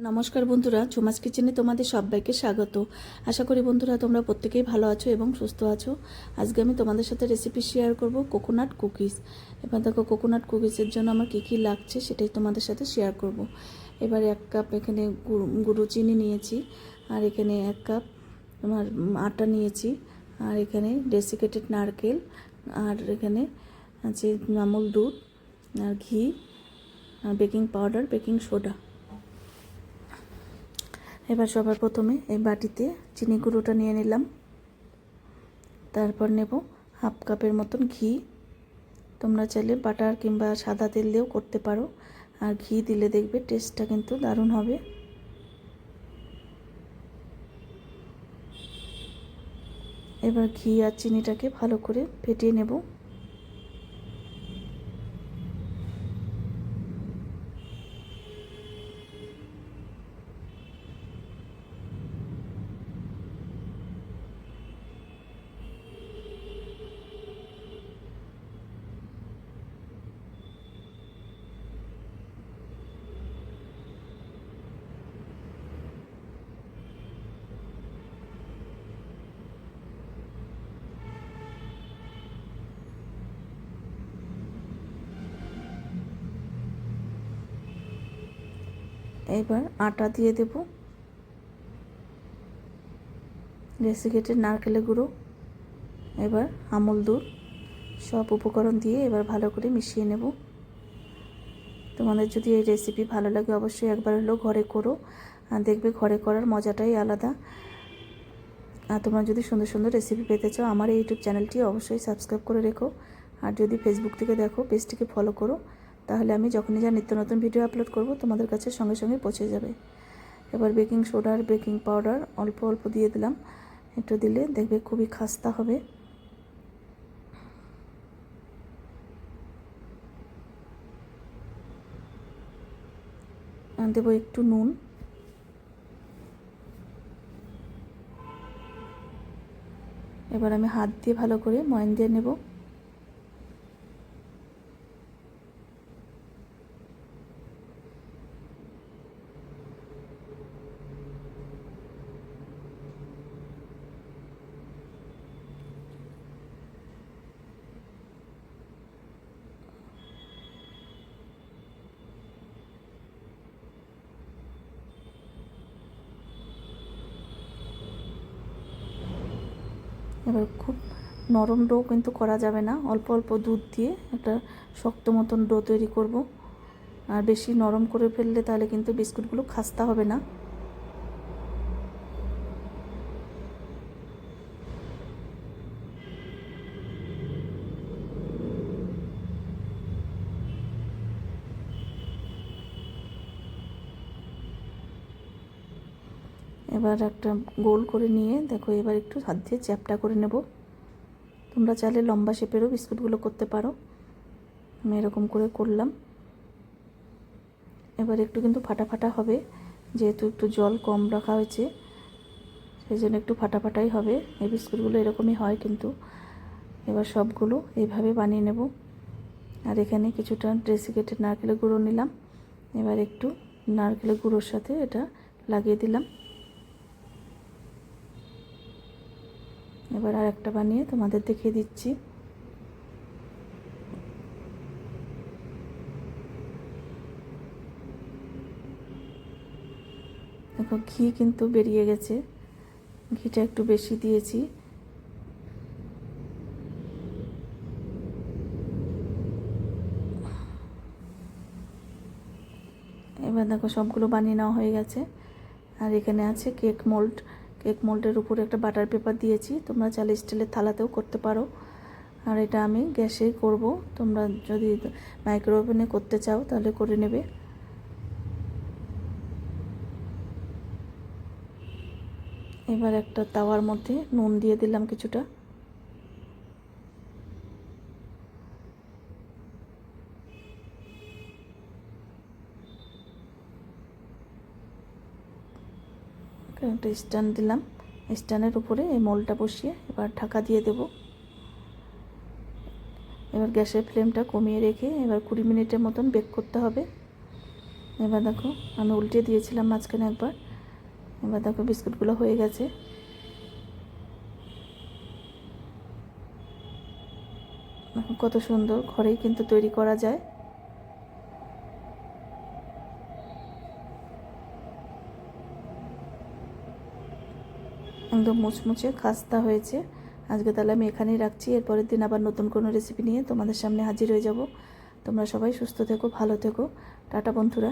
নমস্কার বন্ধুরা ঝুমাস কিচেনে তোমাদের সবাইকে স্বাগত। আশা করি বন্ধুরা তোমরা প্রত্যেকেই ভালো আছো এবং সুস্থ আছো। আজকে আমি তোমাদের সাথে রেসিপি শেয়ার করব কোকোনাট কুকিজ এবার দেখো কোকোনাট কুকিজের জন্য আমার কী কী লাগছে সেটাই তোমাদের সাথে শেয়ার করব। এবার এক কাপ এখানে গুঁড়ো- গুঁড়ো চিনি নিয়েছি, আর এখানে এক কাপ তোমার আটা নিয়েছি, আর এখানে ডেসিকেটেড নারকেল, আর এখানে আছে আমুল দুধ, আর ঘি, আর বেকিং পাউডার বেকিং সোডা এবার সবার প্রথমে এই বাটিতে চিনি গুঁড়োটা নিয়ে নিলাম। তারপর নেব হাফ কাপের মতন ঘি। তোমরা চাইলে বাটার কিংবা সাদা তেল দিয়েও করতে পারো। আর ঘি দিলে দেখবে টেস্টটা কিন্তু দারুণ হবে। এবার ঘি আর চিনিটাকে ভালো করে ফেটিয়ে নেব। এবার আটা দিয়ে দেব। ডেসিকেটেড নারকেলের গুঁড়ো। এবার আমুল দুধ। সব উপকরণ দিয়ে এবার ভালো করে মিশিয়ে নেব। তোমাদের যদি এই রেসিপি ভালো লাগে অবশ্যই একবার হলেও ঘরে করো। দেখবে ঘরে করার মজাটাই আলাদা। আর তোমরা যদি সুন্দর সুন্দর রেসিপি পেতে চাও, আমার এই ইউটিউব চ্যানেলটি অবশ্যই সাবস্ক্রাইব করে রেখো। আর যদি ফেসবুক থেকে দেখো পেজটিকে ফলো করো। তাহলে আমি যখনই যা নিত্য নতুন ভিডিও আপলোড করব, তোমাদের কাছে সঙ্গে সঙ্গে পৌঁছে যাবে। এবার বেকিং সোডা আর বেকিং পাউডার অল্প অল্প দিয়ে দিলাম। একটু দিলে দেখবে খুবই খাস্তা হবে। দেবো একটু নুন। এবার আমি হাত দিয়ে ভালো করে ময়ন দিয়ে নেব। এবার খুব নরম ডো কিন্তু করা যাবে না। অল্প অল্প দুধ দিয়ে একটা শক্ত মতন ডো তৈরি করব। আর বেশি নরম করে ফেললে তাহলে কিন্তু বিস্কুটগুলো খাস্তা হবে না। এবার একটা গোল করে নিয়ে দেখো, এবার একটু হাত দিয়ে চ্যাপটা করে নেব। তোমরা চাইলে লম্বা শেপেরও বিস্কুটগুলো করতে পারো। আমি এরকম করে করলাম। এবার একটু কিন্তু ফাটা ফাটা হবে, যেহেতু একটু জল কম রাখা হয়েছে, সেই জন্য একটু ফাটা ফাটাই হবে। এই বিস্কুটগুলো এরকমই হয় কিন্তু। এবার সবগুলো এইভাবে বানিয়ে নেব। আর এখানে কিছুটা ডেসিকেটেড নারকেলের গুঁড়ো নিলাম। এবার একটু নারকেলের গুঁড়োর সাথে এটা লাগিয়ে দিলাম। এবার আর একটা বানিয়ে তোমাদের দেখিয়ে দিচ্ছি। দেখো, ঘি কিন্তু বেরিয়ে গেছে। ঘিটা একটু বেশি দিয়েছি। এবার দেখো, সবগুলো বানিয়ে নেওয়া হয়ে গেছে। আর এখানে আছে কেক মোল্ড। কেক মোল্ডের উপরে একটা বাটার পেপার দিয়েছি। তোমরা চাইলে স্টিলের থালাতেও করতে পারো। আর এটা আমি গ্যাসেই করব। তোমরা যদি মাইক্রো ওভেনে করতে চাও তাহলে করে নেবে। এবার একটা তাওয়ার মধ্যে নুন দিয়ে দিলাম কিছুটা। একটা স্ট্যান্ড দিলাম। স্ট্যান্ডের উপরে এই মোলটা বসিয়ে এবার ঢাকা দিয়ে দেব। এবার গ্যাসের ফ্লেমটা কমিয়ে রেখে এবার কুড়ি মিনিটের মতন বেক করতে হবে। এবার দেখো, আমি উল্টে দিয়েছিলাম মাঝখানে একবার। এবার দেখো, বিস্কুটগুলো হয়ে গেছে। কত সুন্দর ঘরেই কিন্তু তৈরি করা যায়। একদম মুচমুচে খাস্তা হয়েছে। আজকে তাহলে আমি এখানেই রাখছি। এরপরের দিন আবার নতুন কোনো রেসিপি নিয়ে তোমাদের সামনে হাজির হয়ে যাব। তোমরা সবাই সুস্থ থেকো, ভালো থেকো। টাটা বন্ধুরা।